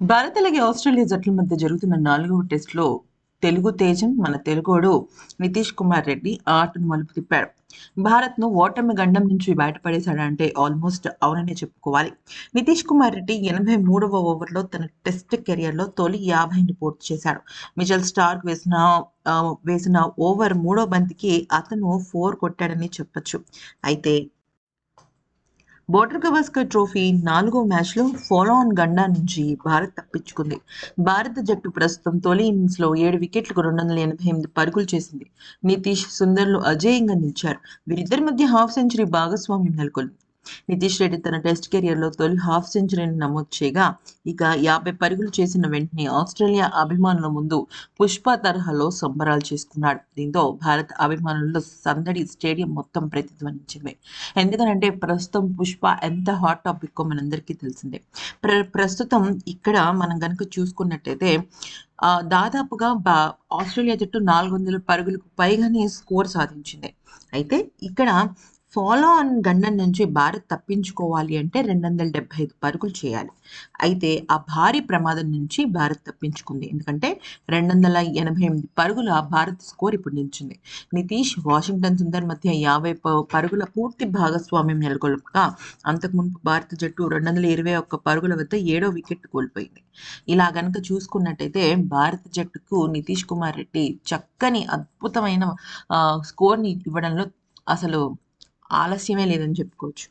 భారత్ అలాగే ఆస్ట్రేలియా జట్ల మధ్య జరుగుతున్న నాలుగవ టెస్టులో తెలుగు తేజం మన తెలుగోడు నితీష్ కుమార్ రెడ్డి ఆటను మలుపు తిప్పాడు. భారత్ను ఓటమి గండం నుంచి బయటపడేశాడంటే ఆల్మోస్ట్ అవుననే చెప్పుకోవాలి. నితీష్ కుమార్ రెడ్డి ఎనభై మూడవ ఓవర్లో తన టెస్ట్ కెరియర్లో తొలి యాభైని పూర్తి చేశాడు. మిచెల్ స్టార్క్ వేసిన వేసిన ఓవర్ మూడో బంతికి అతను ఫోర్ కొట్టాడని చెప్పొచ్చు. అయితే బోర్డర్ గవస్కర్ ట్రోఫీ నాలుగో మ్యాచ్లో ఫాలో ఆన్ గండా నుంచి భారత్ తప్పించుకుంది. భారత జట్టు ప్రస్తుతం తొలి ఇన్నింగ్స్లో ఏడు వికెట్లకు రెండు వందల ఎనభై ఎనిమిది పరుగులు చేసింది. నితీష్ సుందర్లు అజేయంగా నిలిచారు. వీరిద్దరి మధ్య హాఫ్ సెంచరీ భాగస్వామ్యం నెలకొంది. నితీష్ రెడ్డి తన టెస్ట్ కెరియర్లో తొలి హాఫ్ సెంచరీని నమోదు చేయగా ఇక యాభై పరుగులు చేసిన వెంటనే ఆస్ట్రేలియా అభిమానుల ముందు పుష్ప తరహాలో సంబరాలు చేసుకున్నాడు. దీంతో భారత్ అభిమానుల్లో సందడి స్టేడియం మొత్తం ప్రతిధ్వనించింది. ఎందుకంటే ప్రస్తుతం పుష్ప ఎంత హాట్ టాపిక్ మనందరికీ తెలిసిందే. ప్ర ప్రస్తుతం ఇక్కడ మనం కనుక చూసుకున్నట్టయితే దాదాపుగా బా ఆస్ట్రేలియా జట్టు నాలుగు వందల పరుగులకు పైగానే స్కోర్ సాధించింది. అయితే ఇక్కడ ఫాలో ఆన్ గండం నుంచి భారత్ తప్పించుకోవాలి అంటే రెండు వందల డెబ్బై ఐదు పరుగులు చేయాలి. అయితే ఆ భారీ ప్రమాదం నుంచి భారత్ తప్పించుకుంది. ఎందుకంటే రెండు వందల ఎనభై ఎనిమిది పరుగుల భారత్ స్కోర్ ఇప్పుడు నిలిచింది. నితీష్ వాషింగ్టన్ సుందర్ మధ్య యాభై పరుగుల పూర్తి భాగస్వామ్యం నెలకొల్పగా అంతకుముందు భారత జట్టు రెండు వందల ఇరవై ఒక్క పరుగుల వద్ద ఏడో వికెట్ కోల్పోయింది. ఇలా గనక చూసుకున్నట్టయితే భారత జట్టుకు నితీష్ కుమార్ రెడ్డి చక్కని అద్భుతమైన స్కోర్ని ఇవ్వడంలో అసలు ఆలస్యమే లేదని చెప్పుకోవచ్చు.